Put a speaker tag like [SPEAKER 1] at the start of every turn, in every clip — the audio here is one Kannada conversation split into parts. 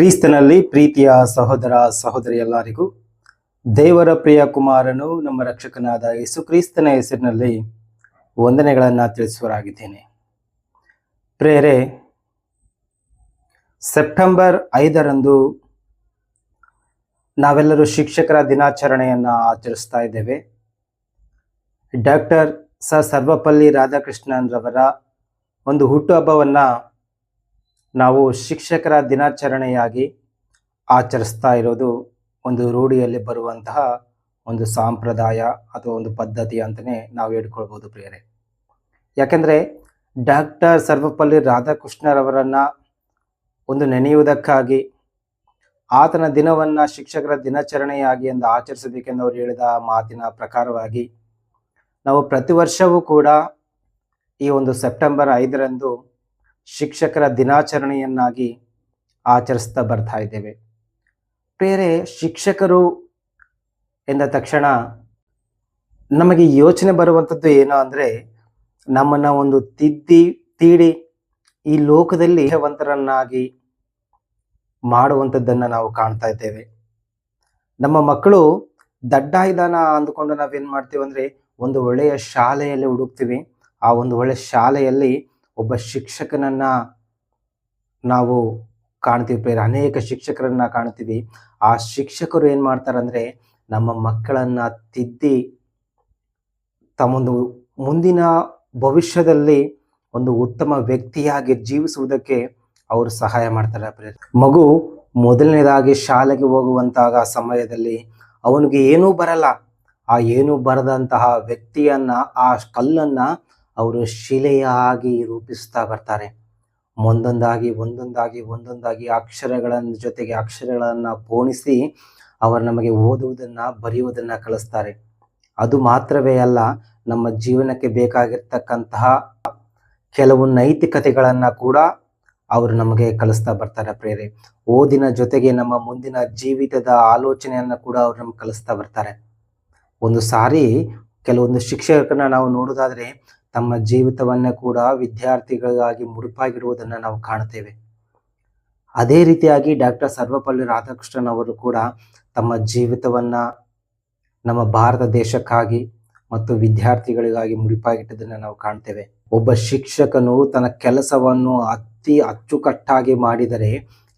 [SPEAKER 1] ಕ್ರಿಸ್ತನಲ್ಲಿ ಪ್ರೀತಿಯ ಸಹೋದರ ಸಹೋದರಿ ಎಲ್ಲರಿಗೂ ದೇವರ ಪ್ರಿಯ ಕುಮಾರನು ನಮ್ಮ ರಕ್ಷಕನಾದ ಯೇಸು ಕ್ರಿಸ್ತನ ಹೆಸರಿನಲ್ಲಿ ವಂದನೆಗಳನ್ನು ತಿಳಿಸುವರಾಗಿದ್ದೇನೆ ಪ್ರೇರೆ, ಸೆಪ್ಟೆಂಬರ್ ಐದರಂದು ನಾವೆಲ್ಲರೂ ಶಿಕ್ಷಕರ ದಿನಾಚರಣೆಯನ್ನು ಆಚರಿಸ್ತಾ ಇದ್ದೇವೆ. ಡಾಕ್ಟರ್ ಸ. ಸರ್ವಪಲ್ಲಿ ರಾಧಾಕೃಷ್ಣನ್ ರವರ ಒಂದು ಹುಟ್ಟುಹಬ್ಬವನ್ನು ನಾವು ಶಿಕ್ಷಕರ ದಿನಾಚರಣೆಯಾಗಿ ಆಚರಿಸ್ತಾ ಇರೋದು ಒಂದು ರೂಢಿಯಲ್ಲಿ ಬರುವಂತಹ ಒಂದು ಸಾಂಪ್ರದಾಯ ಅಥವಾ ಒಂದು ಪದ್ಧತಿ ಅಂತಲೇ ನಾವು ಹೇಳ್ಕೊಳ್ಬೋದು ಪ್ರಿಯರೇ. ಯಾಕೆಂದರೆ ಡಾಕ್ಟರ್ ಸರ್ವಪಲ್ಲಿ ರಾಧಾಕೃಷ್ಣರವರನ್ನು ಒಂದು ನೆನೆಯುವುದಕ್ಕಾಗಿ ಆತನ ದಿನವನ್ನು ಶಿಕ್ಷಕರ ದಿನಾಚರಣೆಯಾಗಿ ಎಂದು ಆಚರಿಸಬೇಕೆಂದು ಅವರು ಹೇಳಿದ ಮಾತಿನ ಪ್ರಕಾರವಾಗಿ ನಾವು ಪ್ರತಿ ವರ್ಷವೂ ಕೂಡ ಈ ಒಂದು ಸೆಪ್ಟೆಂಬರ್ ಐದರಂದು ಶಿಕ್ಷಕರ ದಿನಾಚರಣೆಯನ್ನಾಗಿ ಆಚರಿಸ್ತಾ ಬರ್ತಾ ಇದ್ದೇವೆ. ಬೇರೆ ಶಿಕ್ಷಕರು ಎಂದ ತಕ್ಷಣ ನಮಗೆ ಯೋಚನೆ ಬರುವಂಥದ್ದು ಏನು ಅಂದರೆ, ನಮ್ಮನ್ನು ಒಂದು ತಿದ್ದಿ, ತೀಡಿ ಈ ಲೋಕದಲ್ಲಿ ವಂತರನ್ನಾಗಿ ಮಾಡುವಂಥದ್ದನ್ನು ನಾವು ಕಾಣ್ತಾ ಇದ್ದೇವೆ. ನಮ್ಮ ಮಕ್ಕಳು ದಡ್ಡ ಇದಾನ ಅಂದುಕೊಂಡು ನಾವೇನು ಮಾಡ್ತೀವಿ ಅಂದರೆ, ಒಂದು ಒಳ್ಳೆಯ ಶಾಲೆಯಲ್ಲಿ ಹುಡುಕ್ತೀವಿ. ಆ ಒಂದು ಒಳ್ಳೆಯ ಶಾಲೆಯಲ್ಲಿ ಒಬ್ಬ ಶಿಕ್ಷಕನನ್ನ ನಾವು ಕಾಣ್ತೀವಿ ಬೇರೆ ಅನೇಕ ಶಿಕ್ಷಕರನ್ನ ಕಾಣ್ತೀವಿ. ಆ ಶಿಕ್ಷಕರು ಏನು ಮಾಡ್ತಾರಂದ್ರೆ ನಮ್ಮ ಮಕ್ಕಳನ್ನ ತಿದ್ದಿ ತಮ್ಮೊಂದು ಮುಂದಿನ ಭವಿಷ್ಯದಲ್ಲಿ ಒಂದು ಉತ್ತಮ ವ್ಯಕ್ತಿಯಾಗಿ ಜೀವಿಸುವುದಕ್ಕೆ ಅವರು ಸಹಾಯ ಮಾಡ್ತಾರೆ ಪ್ರೇರ ಮಗು ಮೊದಲನೇದಾಗಿ ಶಾಲೆಗೆ ಹೋಗುವಂತಹ ಸಮಯದಲ್ಲಿ ಅವನಿಗೆ ಏನೂ ಬರಲ್ಲ. ಆ ಏನೂ ಬರದಂತಹ ವ್ಯಕ್ತಿಯನ್ನ, ಆ ಕಲ್ಲನ್ನ ಅವರು ಶಿಲೆಯಾಗಿ ರೂಪಿಸ್ತಾ ಬರ್ತಾರೆ. ಒಂದೊಂದಾಗಿ ಒಂದೊಂದಾಗಿ ಒಂದೊಂದಾಗಿ ಅಕ್ಷರಗಳ ಜೊತೆಗೆ ಅಕ್ಷರಗಳನ್ನು ಪೋಣಿಸಿ ಅವರು ನಮಗೆ ಓದುವುದನ್ನ, ಬರೆಯುವುದನ್ನು ಕಲಿಸ್ತಾರೆ. ಅದು ಮಾತ್ರವೇ ಅಲ್ಲ, ನಮ್ಮ ಜೀವನಕ್ಕೆ ಬೇಕಾಗಿರ್ತಕ್ಕಂತಹ ಕೆಲವು ನೈತಿಕತೆಗಳನ್ನ ಕೂಡ ಅವರು ನಮಗೆ ಕಲಿಸ್ತಾ ಬರ್ತಾರೆ ಪ್ರೇರೆ ಓದಿನ ಜೊತೆಗೆ ನಮ್ಮ ಮುಂದಿನ ಜೀವಿತದ ಆಲೋಚನೆಯನ್ನ ಕೂಡ ಅವರು ನಮ್ಗೆ ಕಲಿಸ್ತಾ ಬರ್ತಾರೆ. ಒಂದು ಸಾರಿ ಕೆಲವೊಂದು ಶಿಕ್ಷಕರನ್ನ ನಾವು ನೋಡೋದಾದ್ರೆ ತಮ್ಮ ಜೀವಿತವನ್ನ ಕೂಡ ವಿದ್ಯಾರ್ಥಿಗಳಿಗಾಗಿ ಮುಡುಪಾಗಿರುವುದನ್ನು ನಾವು ಕಾಣ್ತೇವೆ ಅದೇ ರೀತಿಯಾಗಿ ಡಾಕ್ಟರ್ ಸರ್ವಪಲ್ಲಿ ರಾಧಾಕೃಷ್ಣನ್ ಅವರು ಕೂಡ ತಮ್ಮ ಜೀವಿತವನ್ನ ನಮ್ಮ ಭಾರತ ದೇಶಕ್ಕಾಗಿ ಮತ್ತು ವಿದ್ಯಾರ್ಥಿಗಳಿಗಾಗಿ ಮುಡಿಪಾಗಿಟ್ಟದನ್ನ ನಾವು ಕಾಣ್ತೇವೆ ಒಬ್ಬ ಶಿಕ್ಷಕನು ತನ್ನ ಕೆಲಸವನ್ನು ಅತಿ ಅಚ್ಚುಕಟ್ಟಾಗಿ ಮಾಡಿದರೆ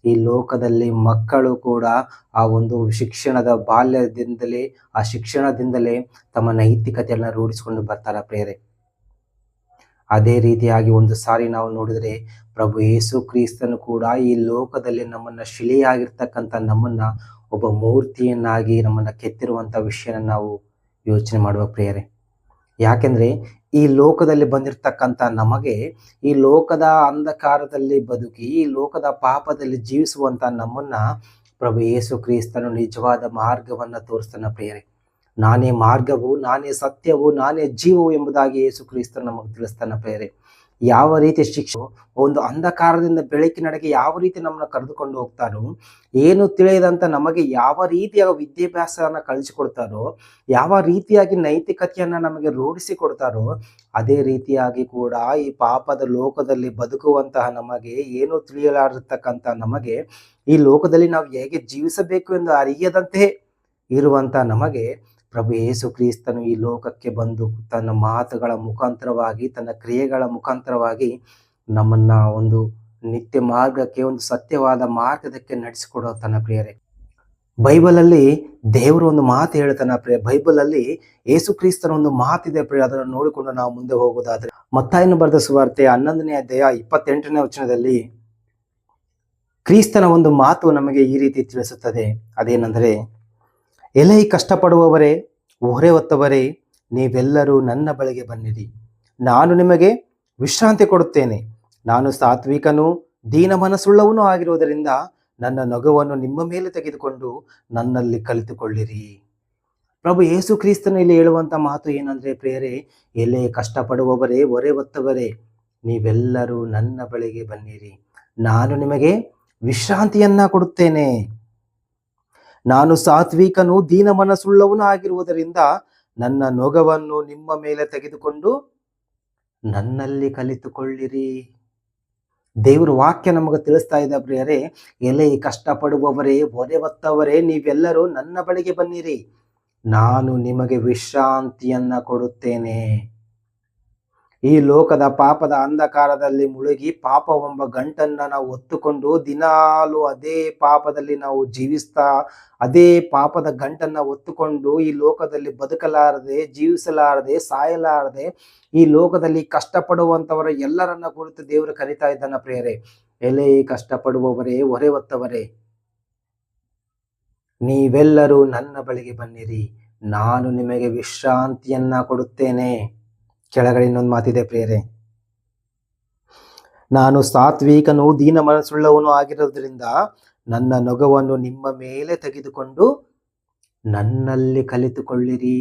[SPEAKER 1] ಈ ಲೋಕದಲ್ಲಿ ಮಕ್ಕಳು ಕೂಡ ಆ ಒಂದು ಶಿಕ್ಷಣದ ಬಾಲ್ಯದಿಂದಲೇ, ಆ ಶಿಕ್ಷಣದಿಂದಲೇ ತಮ್ಮ ನೈತಿಕತೆಯನ್ನು ರೂಢಿಸಿಕೊಂಡು ಬರ್ತಾರೆ ಪ್ರೇರೆ ಅದೇ ರೀತಿಯಾಗಿ ಒಂದು ಸಾರಿ ನಾವು ನೋಡಿದರೆ ಪ್ರಭು ಯೇಸು ಕ್ರಿಸ್ತನು ಕೂಡ ಈ ಲೋಕದಲ್ಲಿ ನಮ್ಮನ್ನ ಶಿಲೆಯಾಗಿರ್ತಕ್ಕಂಥ ನಮ್ಮನ್ನ ಒಬ್ಬ ಮೂರ್ತಿಯನ್ನಾಗಿ ನಮ್ಮನ್ನ ಕೆತ್ತಿರುವಂಥ ವಿಷಯನ ನಾವು ಯೋಚನೆ ಮಾಡುವ ಪ್ರಿಯರೇ, ಯಾಕೆಂದ್ರೆ ಈ ಲೋಕದಲ್ಲಿ ಬಂದಿರತಕ್ಕಂಥ ನಮಗೆ ಈ ಲೋಕದ ಅಂಧಕಾರದಲ್ಲಿ ಬದುಕಿ ಈ ಲೋಕದ ಪಾಪದಲ್ಲಿ ಜೀವಿಸುವಂತ ನಮ್ಮನ್ನ ಪ್ರಭು ಯೇಸು ಕ್ರಿಸ್ತನು ನಿಜವಾದ ಮಾರ್ಗವನ್ನ ತೋರಿಸ್ತಾನ ಪ್ರಿಯರೇ. ನಾನೇ ಮಾರ್ಗವು, ನಾನೇ ಸತ್ಯವು, ನಾನೇ ಜೀವವು ಎಂಬುದಾಗಿ ಯೇಸು ಕ್ರಿಸ್ತನು ನಮಗೆ ತಿಳಿಸ್ತಾನೆ ಪ್ರೇರೆ ಯಾವ ರೀತಿ ಶಿಕ್ಷೆ ಒಂದು ಅಂಧಕಾರದಿಂದ ಬೆಳಕಿನಡೆಗೆ ಯಾವ ರೀತಿ ನಮ್ಮನ್ನ ಕರೆದುಕೊಂಡು ಹೋಗ್ತಾರೋ, ಏನು ತಿಳಿಯದಂತ ನಮಗೆ ಯಾವ ರೀತಿಯ ವಿದ್ಯಾಭ್ಯಾಸವನ್ನ ಕಳಿಸಿಕೊಡ್ತಾರೋ ಯಾವ ರೀತಿಯಾಗಿ ನೈತಿಕತೆಯನ್ನ ನಮಗೆ ರೂಢಿಸಿ ಕೊಡ್ತಾರೋ ಅದೇ ರೀತಿಯಾಗಿ ಕೂಡ ಈ ಪಾಪದ ಲೋಕದಲ್ಲಿ ಬದುಕುವಂತಹ ನಮಗೆ, ಏನು ತಿಳಿಯಲಾರತಕ್ಕಂಥ ನಮಗೆ, ಈ ಲೋಕದಲ್ಲಿ ನಾವು ಹೇಗೆ ಜೀವಿಸಬೇಕು ಎಂದು ಅರಿಯದಂತೆ ಇರುವಂತ ನಮಗೆ ಪ್ರಭು ಯೇಸು ಕ್ರಿಸ್ತನು ಈ ಲೋಕಕ್ಕೆ ಬಂದು ತನ್ನ ಮಾತುಗಳ ಮುಖಾಂತರವಾಗಿ, ತನ್ನ ಕ್ರಿಯೆಗಳ ಮುಖಾಂತರವಾಗಿ ನಮ್ಮನ್ನ ಒಂದು ನಿತ್ಯ ಮಾರ್ಗಕ್ಕೆ, ಒಂದು ಸತ್ಯವಾದ ಮಾರ್ಗದಕ್ಕೆ ನಡೆಸಿಕೊಡೋ ತನ್ನ ಪ್ರಿಯರೇ. ಬೈಬಲಲ್ಲಿ ದೇವರು ಒಂದು ಮಾತು ಹೇಳ್ತಾನ ಪ್ರಿಯ ಬೈಬಲಲ್ಲಿ ಯೇಸು ಕ್ರಿಸ್ತನ ಒಂದು ಮಾತಿದೆ ಪ್ರಿಯ ಅದನ್ನು ನೋಡಿಕೊಂಡು ನಾವು ಮುಂದೆ ಹೋಗೋದಾದ್ರೆ. ಮತ್ತಾಯನ ಬರೆದ ಸುವಾರ್ತೆ ಹನ್ನೊಂದನೇ ಅಧ್ಯಾಯ ಇಪ್ಪತ್ತೆಂಟನೇ ವಚನದಲ್ಲಿ ಕ್ರಿಸ್ತನ ಒಂದು ಮಾತು ನಮಗೆ ಈ ರೀತಿ ತಿಳಿಸುತ್ತದೆ. ಅದೇನೆಂದರೆ ಎಲೆ ಕಷ್ಟಪಡುವವರೇ ಹೊರೆ ಹೊತ್ತವರೇ, ನೀವೆಲ್ಲರೂ ನನ್ನ ಬಳಿಗೆ ಬನ್ನಿರಿ. ನಾನು ನಿಮಗೆ ವಿಶ್ರಾಂತಿ ಕೊಡುತ್ತೇನೆ. ನಾನು ಸಾತ್ವಿಕನೂ ದೀನ ಮನಸ್ಸುಳ್ಳವನೂ ಆಗಿರುವುದರಿಂದ ನನ್ನ ನಗುವನ್ನು ನಿಮ್ಮ ಮೇಲೆ ತೆಗೆದುಕೊಂಡು ನನ್ನಲ್ಲಿ ಕಲಿತುಕೊಳ್ಳಿರಿ. ಪ್ರಭು ಯೇಸು ಕ್ರಿಸ್ತನು ಇಲ್ಲಿ ಹೇಳುವಂಥ ಮಾತು ಏನಂದರೆ ಪ್ರೇರೆ ಎಲೆ ಕಷ್ಟಪಡುವವರೇ ಹೊರೆ ಹೊತ್ತವರೇ, ನೀವೆಲ್ಲರೂ ನನ್ನ ಬಳಿಗೆ ಬನ್ನಿರಿ. ನಾನು ನಿಮಗೆ ವಿಶ್ರಾಂತಿಯನ್ನ ಕೊಡುತ್ತೇನೆ. ನಾನು ಸಾತ್ವಿಕನು ದೀನ ಮನಸ್ಸುಳ್ಳವನು ಆಗಿರುವುದರಿಂದ ನನ್ನ ನೊಗವನ್ನು ನಿಮ್ಮ ಮೇಲೆ ತೆಗೆದುಕೊಂಡು ನನ್ನಲ್ಲಿ ಕಲಿತುಕೊಳ್ಳಿರಿ. ದೇವರ ವಾಕ್ಯ ನಮಗೆ ತಿಳಿಸ್ತಾ ಇದೆ ಪ್ರಿಯರೇ, ಎಲೆ ಕಷ್ಟಪಡುವವರೇ ಒರೆ ಹೊತ್ತವರೇ, ನೀವೆಲ್ಲರೂ ನನ್ನ ಬಳಿಗೆ ಬನ್ನಿರಿ. ನಾನು ನಿಮಗೆ ವಿಶ್ರಾಂತಿಯನ್ನ ಕೊಡುತ್ತೇನೆ. ಈ ಲೋಕದ ಪಾಪದ ಅಂಧಕಾರದಲ್ಲಿ ಮುಳುಗಿ ಪಾಪವೆಂಬ ಗಂಟನ್ನ ನಾವು ಹೊತ್ತುಕೊಂಡು ದಿನಾಲು ಅದೇ ಪಾಪದಲ್ಲಿ ನಾವು ಜೀವಿಸ್ತಾ, ಅದೇ ಪಾಪದ ಗಂಟನ್ನ ಹೊತ್ತುಕೊಂಡು ಈ ಲೋಕದಲ್ಲಿ ಬದುಕಲಾರದೆ, ಜೀವಿಸಲಾರದೆ, ಸಾಯಲಾರದೆ, ಈ ಲೋಕದಲ್ಲಿ ಕಷ್ಟಪಡುವಂಥವರ ಎಲ್ಲರನ್ನ ಕುರಿತು ದೇವರು ಕರಿತಾ ಇದ್ದಾನ ಪ್ರೇರೆ ಎಲೆ ಕಷ್ಟಪಡುವವರೇ ಹೊರೆ ಹೊತ್ತವರೇ ನೀವೆಲ್ಲರೂ ನನ್ನ ಬಳಿಗೆ ಬನ್ನಿರಿ. ನಾನು ನಿಮಗೆ ವಿಶ್ರಾಂತಿಯನ್ನ ಕೊಡುತ್ತೇನೆ. ಕೆಳಗಡೆ ಇನ್ನೊಂದು ಮಾತಿದೆ ಪ್ರೇರೆ ನಾನು ಸಾತ್ವಿಕನು ದೀನ ಮನಸ್ಸುಳ್ಳವನು ಆಗಿರೋದ್ರಿಂದ ನನ್ನ ನೊಗವನ್ನು ನಿಮ್ಮ ಮೇಲೆ ತೆಗೆದುಕೊಂಡು ನನ್ನಲ್ಲಿ ಕಲಿತುಕೊಳ್ಳಿರಿ.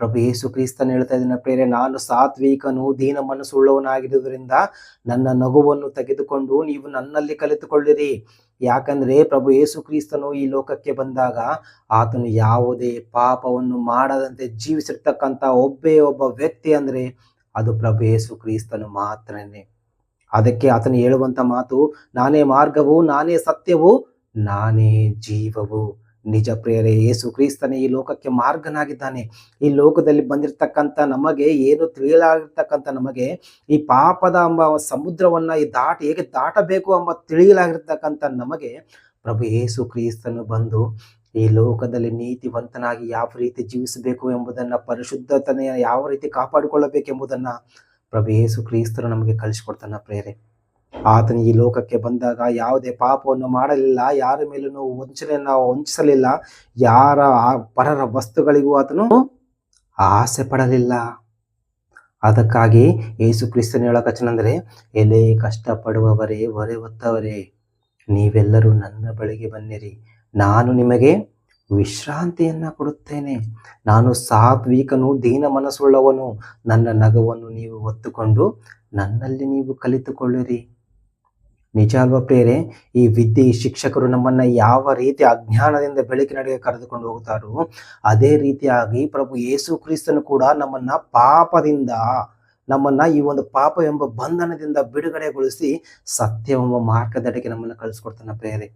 [SPEAKER 1] ಪ್ರಭು ಯೇಸು ಕ್ರಿಸ್ತನ್ ಹೇಳ್ತಾ ಇದ್ದಾನೆ ಪ್ರೇರೆ ನಾನು ಸಾತ್ವಿಕನು ದೀನ ಮನಸ್ಸುಳ್ಳವನಾಗಿರುವುದರಿಂದ ನನ್ನ ನಗುವನ್ನು ತೆಗೆದುಕೊಂಡು ನೀವು ನನ್ನಲ್ಲಿ ಕಲಿತುಕೊಳ್ಳಿರಿ. ಯಾಕಂದ್ರೆ ಪ್ರಭು ಯೇಸು ಕ್ರಿಸ್ತನು ಈ ಲೋಕಕ್ಕೆ ಬಂದಾಗ ಆತನು ಯಾವುದೇ ಪಾಪವನ್ನು ಮಾಡದಂತೆ ಜೀವಿಸಿರ್ತಕ್ಕಂಥ ಒಬ್ಬೇ ಒಬ್ಬ ವ್ಯಕ್ತಿ ಅಂದ್ರೆ ಅದು ಪ್ರಭು ಯೇಸು ಕ್ರಿಸ್ತನು ಮಾತ್ರನೇ. ಅದಕ್ಕೆ ಆತನು ಹೇಳುವಂತ ಮಾತು, ನಾನೇ ಮಾರ್ಗವು, ನಾನೇ ಸತ್ಯವು, ನಾನೇ ಜೀವವು. ನಿಜ ಪ್ರೇರೆ ಯೇಸು ಕ್ರಿಸ್ತನೇ ಈ ಲೋಕಕ್ಕೆ ಮಾರ್ಗನಾಗಿದ್ದಾನೆ. ಈ ಲೋಕದಲ್ಲಿ ಬಂದಿರತಕ್ಕಂಥ ನಮಗೆ, ಏನು ತಿಳಿಯಲಾಗಿರ್ತಕ್ಕಂಥ ನಮಗೆ, ಈ ಪಾಪದ ಎಂಬ ಸಮುದ್ರವನ್ನ, ಈ ದಾಟ ಹೇಗೆ ದಾಟಬೇಕು ಎಂಬ ತಿಳಿಯಲಾಗಿರ್ತಕ್ಕಂಥ ನಮಗೆ, ಪ್ರಭು ಯೇಸು ಕ್ರಿಸ್ತನು ಬಂದು ಈ ಲೋಕದಲ್ಲಿ ನೀತಿವಂತನಾಗಿ ಯಾವ ರೀತಿ ಜೀವಿಸಬೇಕು ಎಂಬುದನ್ನ ಪರಿಶುದ್ಧತನೆಯ ಯಾವ ರೀತಿ ಕಾಪಾಡಿಕೊಳ್ಳಬೇಕೆಂಬುದನ್ನು ಪ್ರಭು ಯೇಸು ಕ್ರೀಸ್ತರು ನಮಗೆ ಕಲಿಸಿಕೊಡ್ತಾನ ಪ್ರೇರೆ ಆತನು ಈ ಲೋಕಕ್ಕೆ ಬಂದಾಗ ಯಾವುದೇ ಪಾಪವನ್ನು ಮಾಡಲಿಲ್ಲ, ಯಾರ ಮೇಲೂ ವಂಚನೆಯನ್ನು ವಂಚಿಸಲಿಲ್ಲ, ಯಾರ ಪರರ ವಸ್ತುಗಳಿಗೂ ಆತನು ಆಸೆ ಪಡಲಿಲ್ಲ. ಅದಕ್ಕಾಗಿ ಯೇಸು ಕ್ರಿಸ್ತನ ಹೇಳಕಚನಂದ್ರೆ ಎಲೆ ಕಷ್ಟಪಡುವವರೇ, ಹೊರೆ ಹೊತ್ತವರೇ, ನೀವೆಲ್ಲರೂ ನನ್ನ ಬಳಿಗೆ ಬನ್ನಿರಿ. ನಾನು ನಿಮಗೆ ವಿಶ್ರಾಂತಿಯನ್ನ ಕೊಡುತ್ತೇನೆ. ನಾನು ಸಾತ್ವಿಕನು ದೀನ ಮನಸ್ಸುಳ್ಳವನು. ನನ್ನ ನಗವನ್ನು ನೀವು ಹೊತ್ತುಕೊಂಡು ನನ್ನಲ್ಲಿ ನೀವು ಕಲಿತುಕೊಳ್ಳಿರಿ. ನಿಜ ಅಲ್ವಾ ಪ್ರೇರೆ ಈ ವಿದ್ಯೆ, ಈ ಶಿಕ್ಷಕರು ನಮ್ಮನ್ನ ಯಾವ ರೀತಿ ಅಜ್ಞಾನದಿಂದ ಬೆಳಕಿನಡೆಗೆ ಕರೆದುಕೊಂಡು ಹೋಗ್ತಾರೋ, ಅದೇ ರೀತಿಯಾಗಿ ಪ್ರಭು ಯೇಸು ಕ್ರಿಸ್ತನು ಕೂಡ ನಮ್ಮನ್ನ ಪಾಪದಿಂದ, ನಮ್ಮನ್ನ ಈ ಒಂದು ಪಾಪ ಎಂಬ ಬಂಧನದಿಂದ ಬಿಡುಗಡೆಗೊಳಿಸಿ ಸತ್ಯವೆಂಬ ಮಾರ್ಗದಡೆಗೆ ನಮ್ಮನ್ನು ಕಳಿಸ್ಕೊಡ್ತಾನೆ ಪ್ರೇರೆ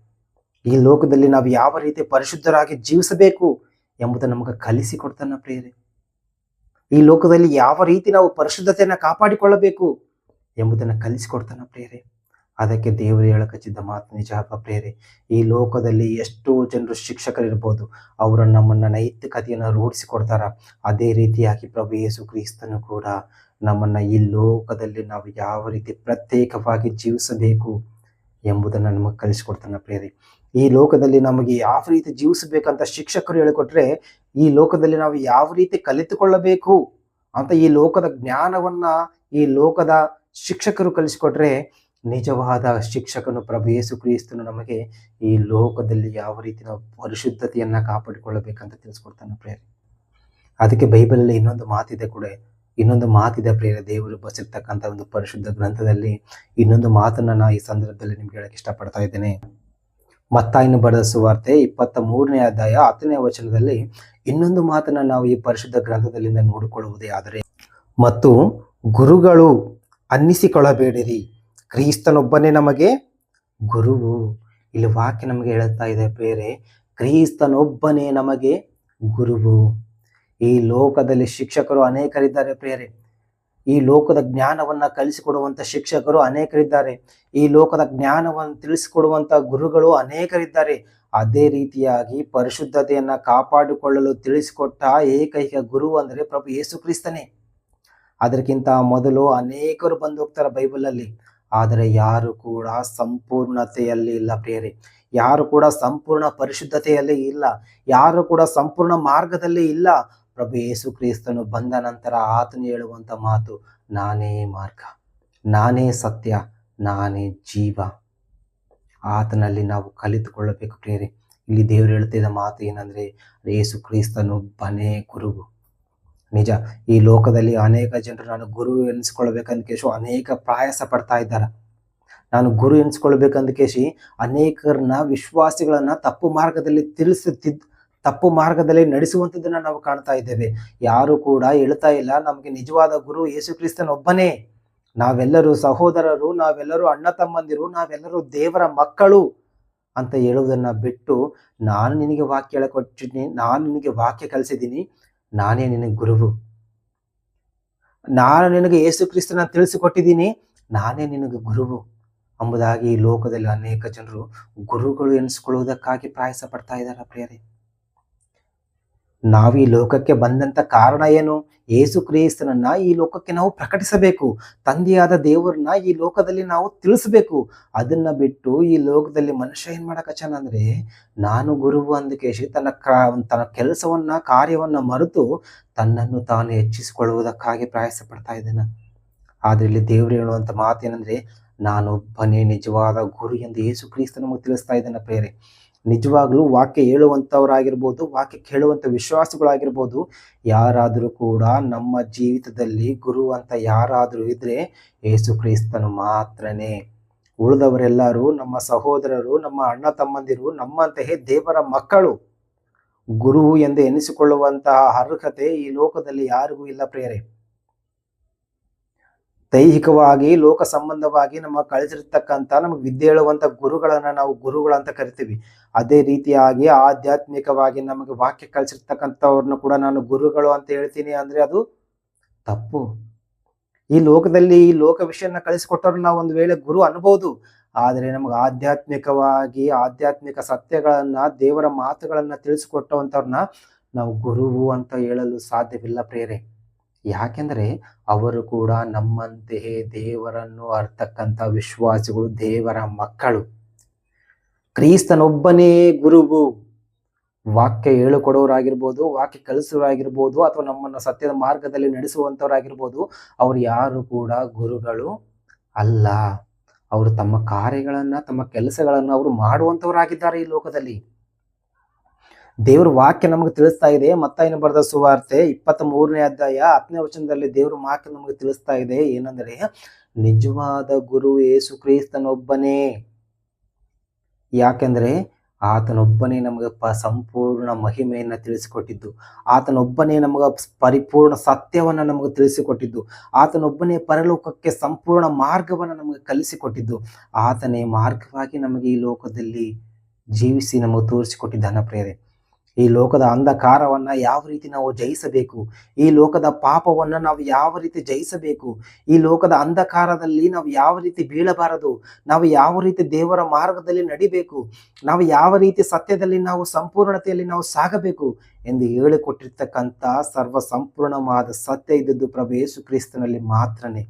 [SPEAKER 1] ಈ ಲೋಕದಲ್ಲಿ ನಾವು ಯಾವ ರೀತಿ ಪರಿಶುದ್ಧರಾಗಿ ಜೀವಿಸಬೇಕು ಎಂಬುದನ್ನು ನಮಗೆ ಕಲಿಸಿಕೊಡ್ತಾನೆ ಪ್ರೇರೆ ಈ ಲೋಕದಲ್ಲಿ ಯಾವ ರೀತಿ ನಾವು ಪರಿಶುದ್ಧತೆಯನ್ನು ಕಾಪಾಡಿಕೊಳ್ಳಬೇಕು ಎಂಬುದನ್ನು ಕಲಿಸಿಕೊಡ್ತಾನೆ ಪ್ರೇರೆ ಅದಕ್ಕೆ ದೇವರು ಹೇಳಕಚ್ಚಿದ್ದ ಮಾತು ನಿಜ ಪ್ರೇರೆ ಈ ಲೋಕದಲ್ಲಿ ಎಷ್ಟೋ ಜನರು ಶಿಕ್ಷಕರಿರ್ಬೋದು, ಅವರು ನಮ್ಮನ್ನ ನೈತಿಕತೆಯನ್ನು ರೂಢಿಸಿಕೊಡ್ತಾರ. ಅದೇ ರೀತಿಯಾಗಿ ಪ್ರಭು ಯೇಸು ಕ್ರಿಸ್ತನು ಕೂಡ ನಮ್ಮನ್ನ ಈ ಲೋಕದಲ್ಲಿ ನಾವು ಯಾವ ರೀತಿ ಪ್ರತ್ಯೇಕವಾಗಿ ಜೀವಿಸಬೇಕು ಎಂಬುದನ್ನು ನಮಗೆ ಕಲಿಸಿಕೊಡ್ತಾನೆ ಪ್ರೇರಿ ಈ ಲೋಕದಲ್ಲಿ ನಮಗೆ ಯಾವ ರೀತಿ ಜೀವಿಸಬೇಕಂತ ಶಿಕ್ಷಕರು ಹೇಳಿಕೊಟ್ರೆ, ಈ ಲೋಕದಲ್ಲಿ ನಾವು ಯಾವ ರೀತಿ ಕಲಿತುಕೊಳ್ಳಬೇಕು ಅಂತ ಈ ಲೋಕದ ಜ್ಞಾನವನ್ನ ಈ ಲೋಕದ ಶಿಕ್ಷಕರು ಕಲಿಸಿಕೊಟ್ರೆ ನಿಜವಾದ ಶಿಕ್ಷಕನು ಪ್ರಭು ಯೇಸು ಕ್ರಿಸ್ತನು ನಮಗೆ ಈ ಲೋಕದಲ್ಲಿ ಯಾವ ರೀತಿ ನಾವು ಪರಿಶುದ್ಧತೆಯನ್ನ ಕಾಪಾಡಿಕೊಳ್ಳಬೇಕಂತ ತಿಳಿಸ್ಕೊಡ್ತಾನೆ ಪ್ರೇರೆ ಅದಕ್ಕೆ ಬೈಬಲಲ್ಲಿ ಇನ್ನೊಂದು ಮಾತಿದೆ ಕೂಡ. ಇನ್ನೊಂದು ಮಾತಿದೆ ಪ್ರೇರೆ ದೇವರು ಬಸಿರ್ತಕ್ಕಂಥ ಒಂದು ಪರಿಶುದ್ಧ ಗ್ರಂಥದಲ್ಲಿ ಇನ್ನೊಂದು ಮಾತನ್ನ ನಾ ಈ ಸಂದರ್ಭದಲ್ಲಿ ನಿಮ್ಗೆ ಹೇಳಕ್ ಇಷ್ಟಪಡ್ತಾ ಇದ್ದೇನೆ. ಮತ್ತಾಯಿನ ಬರೆದ ಸುವಾರ್ತೆ ಇಪ್ಪತ್ತ ಮೂರನೇ ಅಧ್ಯಾಯ ಹತ್ತನೇ ವಚನದಲ್ಲಿ ಇನ್ನೊಂದು ಮಾತನ್ನ ನಾವು ಈ ಪರಿಶುದ್ಧ ಗ್ರಂಥದಲ್ಲಿಂದ ನೋಡಿಕೊಳ್ಳುವುದೇ ಆದರೆ, ಮತ್ತು ಗುರುಗಳು ಅನ್ನಿಸಿಕೊಳ್ಳಬೇಡಿರಿ. ಕ್ರಿಸ್ತನೊಬ್ಬನೇ ನಮಗೆ ಗುರುವು. ಇಲ್ಲಿ ವಾಕ್ಯ ನಮಗೆ ಹೇಳ್ತಾ ಇದೆ ಬೇರೆ ಕ್ರೀಸ್ತನೊಬ್ಬನೇ ನಮಗೆ ಗುರುವು. ಈ ಲೋಕದಲ್ಲಿ ಶಿಕ್ಷಕರು ಅನೇಕರಿದ್ದಾರೆ ಪ್ರೇರೆ ಈ ಲೋಕದ ಜ್ಞಾನವನ್ನ ಕಲಿಸಿಕೊಡುವಂತ ಶಿಕ್ಷಕರು ಅನೇಕರಿದ್ದಾರೆ. ಈ ಲೋಕದ ಜ್ಞಾನವನ್ನು ತಿಳಿಸಿಕೊಡುವಂತ ಗುರುಗಳು ಅನೇಕರಿದ್ದಾರೆ. ಅದೇ ರೀತಿಯಾಗಿ ಪರಿಶುದ್ಧತೆಯನ್ನ ಕಾಪಾಡಿಕೊಳ್ಳಲು ತಿಳಿಸಿಕೊಟ್ಟ ಏಕೈಕ ಗುರು ಅಂದರೆ ಪ್ರಭು ಯೇಸು ಕ್ರಿಸ್ತನೇ. ಅದಕ್ಕಿಂತ ಮೊದಲು ಅನೇಕರು ಬಂದು ಹೋಗ್ತಾರೆ ಬೈಬಲಲ್ಲಿ. ಆದರೆ ಯಾರು ಕೂಡ ಸಂಪೂರ್ಣತೆಯಲ್ಲಿ ಇಲ್ಲ ಪ್ರಿಯರೇ. ಯಾರು ಕೂಡ ಸಂಪೂರ್ಣ ಪರಿಶುದ್ಧತೆಯಲ್ಲಿ ಇಲ್ಲ. ಯಾರು ಕೂಡ ಸಂಪೂರ್ಣ ಮಾರ್ಗದಲ್ಲಿ ಇಲ್ಲ. ಪ್ರಭು ಯೇಸು ಕ್ರಿಸ್ತನು ಬಂದ ನಂತರ ಆತನು ಹೇಳುವಂತ ಮಾತು, ನಾನೇ ಮಾರ್ಗ, ನಾನೇ ಸತ್ಯ, ನಾನೇ ಜೀವ. ಆತನಲ್ಲಿ ನಾವು ಕಲಿತುಕೊಳ್ಳಬೇಕು ಪ್ರೇರಿ ಇಲ್ಲಿ ದೇವರು ಹೇಳ್ತಿದ್ದ ಮಾತು ಏನಂದ್ರೆ, ಯೇಸು ಬನೇ ಗುರುವು. ನಿಜ. ಈ ಲೋಕದಲ್ಲಿ ಅನೇಕ ಜನರು ನಾನು ಗುರು ಎನಿಸ್ಕೊಳ್ಬೇಕಂದ ಕೇಶು ಅನೇಕ ಪ್ರಯಾಸ ಪಡ್ತಾ ಇದ್ದಾರೆ. ನಾನು ಗುರು ಎನಿಸ್ಕೊಳ್ಬೇಕಂದ ಕೇಶಿ ಅನೇಕರನ್ನ ವಿಶ್ವಾಸಿಗಳನ್ನ ತಪ್ಪು ಮಾರ್ಗದಲ್ಲಿ ತಿಳಿಸುತ್ತಿದ್ದ ತಪ್ಪು ಮಾರ್ಗದಲ್ಲಿ ನಡೆಸುವಂಥದ್ದನ್ನ ನಾವು ಕಾಣ್ತಾ ಇದ್ದೇವೆ. ಯಾರು ಕೂಡ ಹೇಳ್ತಾ ಇಲ್ಲ, ನಮಗೆ ನಿಜವಾದ ಗುರು ಯೇಸು ಕ್ರಿಸ್ತನ ಒಬ್ಬನೇ. ನಾವೆಲ್ಲರೂ ಸಹೋದರರು, ನಾವೆಲ್ಲರೂ ಅಣ್ಣ ತಮ್ಮಂದಿರು, ನಾವೆಲ್ಲರೂ ದೇವರ ಮಕ್ಕಳು ಅಂತ ಹೇಳುವುದನ್ನ ಬಿಟ್ಟು ನಾನು ನಿನಗೆ ವಾಕ್ಯ ಹೇಳಿಕೊಟ್ಟಿದ್ದೀನಿ ನಾನು ನಿನಗೆ ವಾಕ್ಯ ಕಲಿಸಿದ್ದೀನಿ ನಾನೇ ನಿನಗೆ ಗುರುವು. ನಾನು ನಿನಗೆ ಯೇಸು ಕ್ರಿಸ್ತನ ತಿಳಿಸಿಕೊಟ್ಟಿದ್ದೀನಿ, ನಾನೇ ನಿನಗೆ ಗುರುವು. ಎಂಬುದಾಗಿ ಈ ಲೋಕದಲ್ಲಿ ಅನೇಕ ಜನರು ಗುರುಗಳು ಎನಿಸ್ಕೊಳ್ಳುವುದಕ್ಕಾಗಿ ಪ್ರಯಾಸ ಪಡ್ತಾ ಇದ್ದಾರೆ ಪ್ರಿಯರೇ. ನಾವು ಈ ಲೋಕಕ್ಕೆ ಬಂದಂತ ಕಾರಣ ಏನು? ಏಸು ಕ್ರಿಸ್ತನನ್ನ ಈ ಲೋಕಕ್ಕೆ ನಾವು ಪ್ರಕಟಿಸಬೇಕು. ತಂದೆಯಾದ ದೇವರನ್ನ ಈ ಲೋಕದಲ್ಲಿ ನಾವು ತಿಳಿಸ್ಬೇಕು. ಅದನ್ನ ಬಿಟ್ಟು ಈ ಲೋಕದಲ್ಲಿ ಮನುಷ್ಯ ಏನ್ ಮಾಡಕಚ್ಚನಂದ್ರೆ ನಾನು ಗುರುವು ಅಂದಕೇಶಿ ತನ್ನ ತನ್ನ ಕೆಲಸವನ್ನ, ಕಾರ್ಯವನ್ನ ಮರೆತು ತನ್ನನ್ನು ತಾನು ಹೆಚ್ಚಿಸಿಕೊಳ್ಳುವುದಕ್ಕಾಗಿ ಪ್ರಯಾಸ ಪಡ್ತಾ ಇದ್ದಾನೆ. ಆದ್ರೆ ಇಲ್ಲಿ ದೇವರು ಹೇಳುವಂತ ಮಾತೇನಂದ್ರೆ, ನಾನೊಬ್ಬನೇ ನಿಜವಾದ ಗುರು ಎಂದು ಯೇಸು ಕ್ರಿಸ್ತ ನಮಗೆ ತಿಳಿಸ್ತಾ ಇದ್ದಾನೆ ಪ್ರೇರೆ ನಿಜವಾಗ್ಲೂ ವಾಕ್ಯ ಹೇಳುವಂಥವರಾಗಿರ್ಬೋದು ವಾಕ್ಯ ಕೇಳುವಂಥ ವಿಶ್ವಾಸಗಳಾಗಿರ್ಬೋದು, ಯಾರಾದರೂ ಕೂಡ ನಮ್ಮ ಜೀವಿತದಲ್ಲಿ ಗುರು ಅಂತ ಯಾರಾದರೂ ಇದ್ರೆ ಯೇಸು ಕ್ರೈಸ್ತನು ಮಾತ್ರನೇ. ಉಳಿದವರೆಲ್ಲರೂ, ನಮ್ಮ ಸಹೋದರರು, ನಮ್ಮ ಅಣ್ಣ ತಮ್ಮಂದಿರು, ನಮ್ಮಂತೆಯೇ ದೇವರ ಮಕ್ಕಳು. ಗುರು ಎಂದು ಎನಿಸಿಕೊಳ್ಳುವಂತಹ ಅರ್ಹತೆ ಈ ಲೋಕದಲ್ಲಿ ಯಾರಿಗೂ ಇಲ್ಲ ಪ್ರಿಯರೇ. ದೈಹಿಕವಾಗಿ ಲೋಕ ಸಂಬಂಧವಾಗಿ ನಮ್ಮ ಕಳಿಸಿರ್ತಕ್ಕಂಥ ನಮಗೆ ವಿದ್ಯೆ ಹೇಳುವಂಥ ಗುರುಗಳನ್ನು ನಾವು ಗುರುಗಳಂತ ಕರಿತೀವಿ. ಅದೇ ರೀತಿಯಾಗಿ ಆಧ್ಯಾತ್ಮಿಕವಾಗಿ ನಮಗೆ ವಾಕ್ಯ ಕಳಿಸಿರ್ತಕ್ಕಂಥವ್ರನ್ನ ಕೂಡ ನಾನು ಗುರುಗಳು ಅಂತ ಹೇಳ್ತೀನಿ ಅಂದರೆ ಅದು ತಪ್ಪು. ಈ ಲೋಕದಲ್ಲಿ ಈ ಲೋಕ ವಿಷಯನ ಕಳಿಸಿಕೊಟ್ಟವ್ರು ನಾವು ಒಂದು ವೇಳೆ ಗುರು ಅನ್ಬೋದು, ಆದರೆ ನಮಗೆ ಆಧ್ಯಾತ್ಮಿಕವಾಗಿ, ಆಧ್ಯಾತ್ಮಿಕ ಸತ್ಯಗಳನ್ನು, ದೇವರ ಮಾತುಗಳನ್ನು ತಿಳಿಸಿಕೊಟ್ಟವಂಥವ್ರನ್ನ ನಾವು ಗುರುವು ಅಂತ ಹೇಳಲು ಸಾಧ್ಯವಿಲ್ಲ ಪ್ರೇರೆ ಯಾಕೆಂದ್ರೆ ಅವರು ಕೂಡ ನಮ್ಮಂತೆಯೇ ದೇವರನ್ನು ಅರ್ತಕ್ಕಂಥ ವಿಶ್ವಾಸಿಗಳು, ದೇವರ ಮಕ್ಕಳು. ಕ್ರೀಸ್ತನೊಬ್ಬನೇ ಗುರುವು ವಾಕ್ಯ ಹೇಳಿಕೊಡೋರಾಗಿರ್ಬೋದು, ವಾಕ್ಯ ಕಲಿಸೋರಾಗಿರ್ಬೋದು, ಅಥವಾ ನಮ್ಮನ್ನು ಸತ್ಯದ ಮಾರ್ಗದಲ್ಲಿ ನಡೆಸುವಂಥವರಾಗಿರ್ಬೋದು, ಅವರು ಯಾರು ಕೂಡ ಗುರುಗಳು ಅಲ್ಲ. ಅವರು ತಮ್ಮ ಕಾರ್ಯಗಳನ್ನು, ತಮ್ಮ ಕೆಲಸಗಳನ್ನು ಅವರು ಮಾಡುವಂಥವರಾಗಿದ್ದಾರೆ ಈ ಲೋಕದಲ್ಲಿ. ದೇವ್ರ ವಾಕ್ಯ ನಮಗೆ ತಿಳಿಸ್ತಾ ಇದೆ. ಮತ್ತಾಯನ ಬರೆದ ಸುವಾರ್ತೆ ಇಪ್ಪತ್ತ್ ಮೂರನೇ ಅಧ್ಯಾಯ ಹತ್ತನೇ ವಚನದಲ್ಲಿ ದೇವ್ರ ವಾಕ್ಯ ನಮಗೆ ತಿಳಿಸ್ತಾ ಇದೆ. ಏನಂದ್ರೆ, ನಿಜವಾದ ಗುರು ಯೇಸು ಕ್ರಿಸ್ತನೊಬ್ಬನೇ. ಯಾಕೆಂದ್ರೆ, ಆತನೊಬ್ಬನೇ ನಮಗೆ ಪ ಸಂಪೂರ್ಣ ಮಹಿಮೆಯನ್ನ ತಿಳಿಸಿಕೊಟ್ಟಿದ್ದು. ಆತನೊಬ್ಬನೇ ನಮಗೆ ಪರಿಪೂರ್ಣ ಸತ್ಯವನ್ನ ನಮಗೆ ತಿಳಿಸಿಕೊಟ್ಟಿದ್ದು. ಆತನೊಬ್ಬನೇ ಪರಲೋಕಕ್ಕೆ ಸಂಪೂರ್ಣ ಮಾರ್ಗವನ್ನ ನಮಗೆ ಕಲಿಸಿಕೊಟ್ಟಿದ್ದು. ಆತನೇ ಮಾರ್ಗವಾಗಿ ನಮಗೆ ಈ ಲೋಕದಲ್ಲಿ ಜೀವಿಸಿ ನಮಗೆ ತೋರಿಸಿಕೊಟ್ಟಿದ್ದ ಪ್ರೇರೆ ಈ ಲೋಕದ ಅಂಧಕಾರವನ್ನ ಯಾವ ರೀತಿ ನಾವು ಜಯಿಸಬೇಕು? ಈ ಲೋಕದ ಪಾಪವನ್ನ ನಾವು ಯಾವ ರೀತಿ ಜಯಿಸಬೇಕು? ಈ ಲೋಕದ ಅಂಧಕಾರದಲ್ಲಿ ನಾವು ಯಾವ ರೀತಿ ಬೀಳಬಾರದು? ನಾವು ಯಾವ ರೀತಿ ದೇವರ ಮಾರ್ಗದಲ್ಲಿ ನಡಿಬೇಕು? ನಾವು ಯಾವ ರೀತಿ ಸತ್ಯದಲ್ಲಿ ನಾವು ಸಂಪೂರ್ಣತೆಯಲ್ಲಿ ನಾವು ಸಾಗಬೇಕು? ಎಂದು ಹೇಳಿಕೊಟ್ಟಿರ್ತಕ್ಕಂಥ ಸರ್ವ ಸಂಪೂರ್ಣವಾದ ಸತ್ಯ ಇದ್ದದ್ದು ಪ್ರಭು ಯೇಸು ಕ್ರಿಸ್ತನಲ್ಲಿ ಮಾತ್ರನೇ.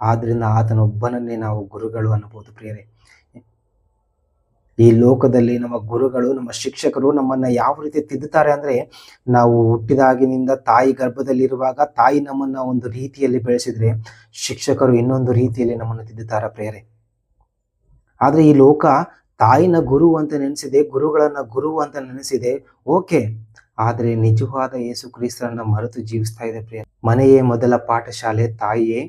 [SPEAKER 1] ಆದ್ರಿಂದ ಆತನೊಬ್ಬನನ್ನೇ ನಾವು ಗುರುಗಳು ಅನ್ನಬಹುದು ಪ್ರಿಯರೇ. ಈ ಲೋಕದಲ್ಲಿ ನಮ್ಮ ಗುರುಗಳು, ನಮ್ಮ ಶಿಕ್ಷಕರು ನಮ್ಮನ್ನ ಯಾವ ರೀತಿ ತಿದ್ದುತ್ತಾರೆ ಅಂದ್ರೆ ನಾವು ಹುಟ್ಟಿದಾಗಿನಿಂದ ತಾಯಿ ಗರ್ಭದಲ್ಲಿರುವಾಗ ತಾಯಿ ನಮ್ಮನ್ನ ಒಂದು ರೀತಿಯಲ್ಲಿ ಬೆಳೆಸಿದ್ರೆ ಶಿಕ್ಷಕರು ಇನ್ನೊಂದು ರೀತಿಯಲ್ಲಿ ನಮ್ಮನ್ನು ತಿದ್ದುತ್ತಾರ ಪ್ರೇರೆ ಆದ್ರೆ ಈ ಲೋಕ ತಾಯಿನ ಗುರು ಅಂತ ನೆನೆಸಿದೆ, ಗುರುಗಳನ್ನ ಗುರು ಅಂತ ನೆನೆಸಿದೆ, ಓಕೆ. ಆದ್ರೆ ನಿಜವಾದ ಯೇಸು ಕ್ರಿಸ್ತರನ್ನ ಮರೆತು ಜೀವಿಸ್ತಾ ಇದೆ ಪ್ರಿಯ ಮನೆಯೇ ಮೊದಲ ಪಾಠಶಾಲೆ, ತಾಯಿಯೇ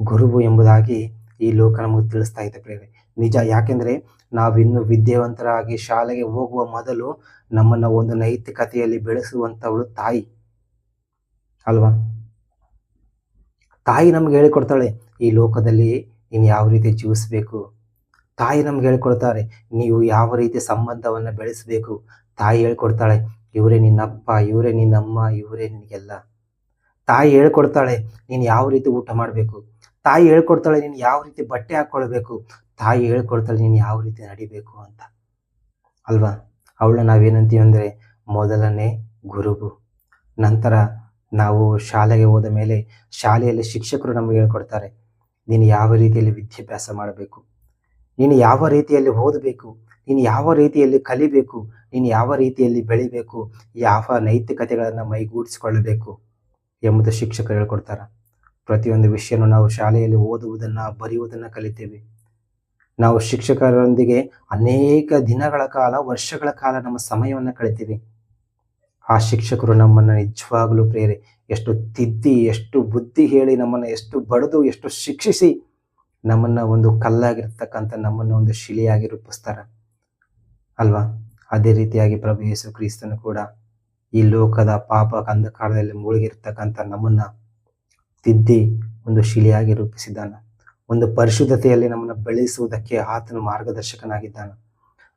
[SPEAKER 1] ಗುರುವು ಎಂಬುದಾಗಿ ಈ ಲೋಕ ನಮಗೆ ತಿಳಿಸ್ತಾ ಇದೆ ಪ್ರೇರೆ ನಿಜ, ಯಾಕೆಂದ್ರೆ ನಾವಿನ್ನು ವಿದ್ಯಾವಂತರಾಗಿ ಶಾಲೆಗೆ ಹೋಗುವ ಮೊದಲು ನಮ್ಮನ್ನ ಒಂದು ನೈತಿಕತೆಯಲ್ಲಿ ಬೆಳೆಸುವಂತವಳು ತಾಯಿ. ಅಲ್ವಾ? ತಾಯಿ ನಮ್ಗೆ ಹೇಳಿಕೊಡ್ತಾಳೆ, ಈ ಲೋಕದಲ್ಲಿ ನೀನು ಯಾವ ರೀತಿ ಜೀವಿಸ್ಬೇಕು? ತಾಯಿ ನಮ್ಗೆ ಹೇಳ್ಕೊಡ್ತಾರೆ, ನೀವು ಯಾವ ರೀತಿ ಸಂಬಂಧವನ್ನ ಬೆಳೆಸಬೇಕು? ತಾಯಿ ಹೇಳ್ಕೊಡ್ತಾಳೆ, ಇವರೇ ನಿನ್ನಪ್ಪ, ಇವರೇ ನಿನ್ನಮ್ಮ, ಇವರೇ ನಿನಗೆಲ್ಲ. ತಾಯಿ ಹೇಳ್ಕೊಡ್ತಾಳೆ, ನೀನು ಯಾವ ರೀತಿ ಊಟ ಮಾಡಬೇಕು? ತಾಯಿ ಹೇಳ್ಕೊಡ್ತಾಳೆ, ನೀನು ಯಾವ ರೀತಿ ಬಟ್ಟೆ ಹಾಕ್ಕೊಳ್ಬೇಕು ತಾಯಿ ಹೇಳ್ಕೊಡ್ತಾಳೆ, ನೀನು ಯಾವ ರೀತಿ ನಡಿಬೇಕು ಅಂತ. ಅಲ್ವಾ? ಅವಳು ನಾವೇನಂತೀವಿ ಅಂದರೆ, ಮೊದಲನೇ ಗುರುವು ನಂತರ ನಾವು ಶಾಲೆಗೆ ಹೋದ ಮೇಲೆ ಶಾಲೆಯಲ್ಲಿ ಶಿಕ್ಷಕರು ನಮಗೆ ಹೇಳ್ಕೊಡ್ತಾರೆ, ನೀನು ಯಾವ ರೀತಿಯಲ್ಲಿ ವಿದ್ಯಾಭ್ಯಾಸ ಮಾಡಬೇಕು? ನೀನು ಯಾವ ರೀತಿಯಲ್ಲಿ ಓದಬೇಕು? ನೀನು ಯಾವ ರೀತಿಯಲ್ಲಿ ಕಲಿಬೇಕು? ನೀನು ಯಾವ ರೀತಿಯಲ್ಲಿ ಬೆಳಿಬೇಕು? ಯಾವ ನೈತಿಕತೆಗಳನ್ನು ಮೈಗೂಡಿಸಿಕೊಳ್ಳಬೇಕು ಎಂಬುದು ಶಿಕ್ಷಕರು ಹೇಳ್ಕೊಡ್ತಾರೆ. ಪ್ರತಿಯೊಂದು ವಿಷಯನೂ ನಾವು ಶಾಲೆಯಲ್ಲಿ ಓದುವುದನ್ನು, ಬರೆಯುವುದನ್ನು ಕಲಿತೇವೆ. ನಾವು ಶಿಕ್ಷಕರೊಂದಿಗೆ ಅನೇಕ ದಿನಗಳ ಕಾಲ, ವರ್ಷಗಳ ಕಾಲ ನಮ್ಮ ಸಮಯವನ್ನು ಕಳಿತೀವಿ. ಆ ಶಿಕ್ಷಕರು ನಮ್ಮನ್ನು ನಿಜವಾಗಲೂ ಪ್ರೇರೆ, ಎಷ್ಟು ತಿದ್ದಿ, ಎಷ್ಟು ಬುದ್ಧಿ ಹೇಳಿ ನಮ್ಮನ್ನು ಎಷ್ಟು ಬಡಿದು, ಎಷ್ಟು ಶಿಕ್ಷಿಸಿ ನಮ್ಮನ್ನ ಒಂದು ಕಲ್ಲಾಗಿರ್ತಕ್ಕಂಥ ನಮ್ಮನ್ನು ಒಂದು ಶಿಲೆಯಾಗಿ ರೂಪಿಸ್ತಾರೆ. ಅಲ್ವಾ? ಅದೇ ರೀತಿಯಾಗಿ ಪ್ರಭು ಯೇಸು ಕ್ರಿಸ್ತನು ಕೂಡ ಈ ಲೋಕದ ಪಾಪ ಅಂಧಕಾರದಲ್ಲಿ ಮುಳುಗಿರ್ತಕ್ಕಂಥ ನಮ್ಮನ್ನ ತಿದ್ದಿ ಒಂದು ಶಿಲೆಯಾಗಿ ರೂಪಿಸಿದ್ದಾನೆ. ಒಂದು ಪರಿಶುದ್ಧತೆಯಲ್ಲಿ ನಮ್ಮನ್ನು ಬೆಳೆಸುವುದಕ್ಕೆ ಆತನು ಮಾರ್ಗದರ್ಶಕನಾಗಿದ್ದಾನೆ.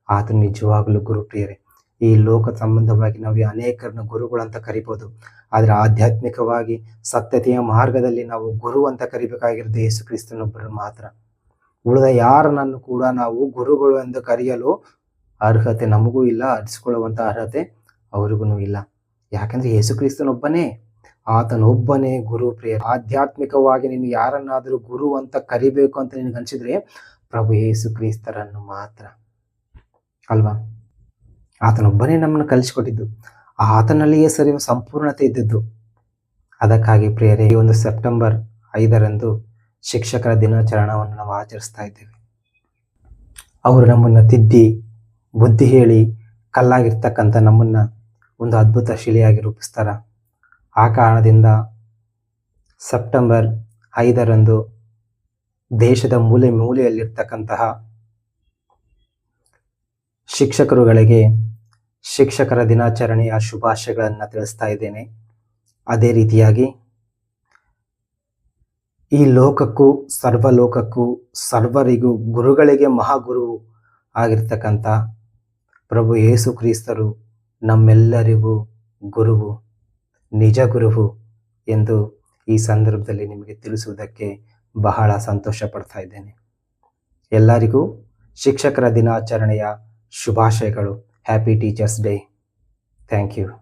[SPEAKER 1] ಆತನು ನಿಜವಾಗಲೂ ಗುರುಪ್ರಿಯರೇ, ಈ ಲೋಕ ಸಂಬಂಧವಾಗಿ ನಾವು ಅನೇಕರನ್ನು ಗುರುಗಳಂತ ಕರಿಬೋದು. ಆದರೆ ಆಧ್ಯಾತ್ಮಿಕವಾಗಿ ಸತ್ಯತೆಯ ಮಾರ್ಗದಲ್ಲಿ ನಾವು ಗುರು ಅಂತ ಕರಿಬೇಕಾಗಿರೋದು ಯೇಸು ಕ್ರಿಸ್ತನೊಬ್ಬರು ಮಾತ್ರ. ಉಳಿದ ಯಾರನ್ನು ಕೂಡ ನಾವು ಗುರುಗಳು ಎಂದು ಕರೆಯಲು ಅರ್ಹತೆ ನಮಗೂ ಇಲ್ಲ ಅರಿಸಿಕೊಳ್ಳುವಂಥ ಅರ್ಹತೆ ಅವ್ರಿಗೂ ಇಲ್ಲ. ಯಾಕಂದ್ರೆ ಯೇಸು ಕ್ರಿಸ್ತನೊಬ್ಬನೇ. ಆತನೊಬ್ಬನೇ ಗುರು ಪ್ರಿಯ. ಆಧ್ಯಾತ್ಮಿಕವಾಗಿ ನೀನು ಯಾರನ್ನಾದರೂ ಗುರು ಅಂತ ಕರಿಬೇಕು ಅಂತ ನಿನಗೆ ಅನ್ಸಿದ್ರೆ ಪ್ರಭು ಯೇಸು ಕ್ರೀಸ್ತರನ್ನು ಮಾತ್ರ. ಅಲ್ವಾ? ಆತನೊಬ್ಬನೇ ನಮ್ಮನ್ನು ಕಲಿಸಿಕೊಟ್ಟಿದ್ದು. ಆತನಲ್ಲಿಯೇ ಸರಿ ಸಂಪೂರ್ಣತೆ ಇದ್ದದ್ದು. ಅದಕ್ಕಾಗಿ ಪ್ರಿಯರೇ, ಈ ಒಂದು ಸೆಪ್ಟೆಂಬರ್ ಐದರಂದು ಶಿಕ್ಷಕರ ದಿನಾಚರಣವನ್ನು ನಾವು ಆಚರಿಸ್ತಾ ಇದ್ದೇವೆ. ಅವರು ನಮ್ಮನ್ನು ತಿದ್ದಿ, ಬುದ್ಧಿ ಹೇಳಿ, ಕಲ್ಲಾಗಿರ್ತಕ್ಕಂಥ ನಮ್ಮನ್ನು ಒಂದು ಅದ್ಭುತ ಶಿಲೆಯಾಗಿ ರೂಪಿಸ್ತಾರ? ಆ ಕಾರಣದಿಂದ ಸೆಪ್ಟೆಂಬರ್ ಐದರಂದು ದೇಶದ ಮೂಲೆ ಮೂಲೆಯಲ್ಲಿರ್ತಕ್ಕಂತಹ ಶಿಕ್ಷಕರುಗಳಿಗೆ ಶಿಕ್ಷಕರ ದಿನಾಚರಣೆಯ ಶುಭಾಶಯಗಳನ್ನು ತಿಳಿಸ್ತಾ ಇದ್ದೇನೆ. ಅದೇ ರೀತಿಯಾಗಿ ಈ ಲೋಕಕ್ಕೂ, ಸರ್ವಲೋಕಕ್ಕೂ, ಸರ್ವರಿಗೂ ಗುರುಗಳಿಗೆ ಮಹಾಗುರು ಆಗಿರ್ತಕ್ಕಂಥ ಪ್ರಭು ಯೇಸು ಕ್ರಿಸ್ತರು ನಮ್ಮೆಲ್ಲರಿಗೂ ಗುರುವು. ನಿಜ ಗುರುವು ಎಂದು ಈ ಸಂದರ್ಭದಲ್ಲಿ ನಿಮಗೆ ತಿಳಿಸುವುದಕ್ಕೆ ಬಹಳ ಸಂತೋಷ ಪಡ್ತಾ ಇದ್ದೇನೆ. ಎಲ್ಲರಿಗೂ ಶಿಕ್ಷಕರ ದಿನಾಚರಣೆಯ ಶುಭಾಶಯಗಳು. Happy teachers day thank you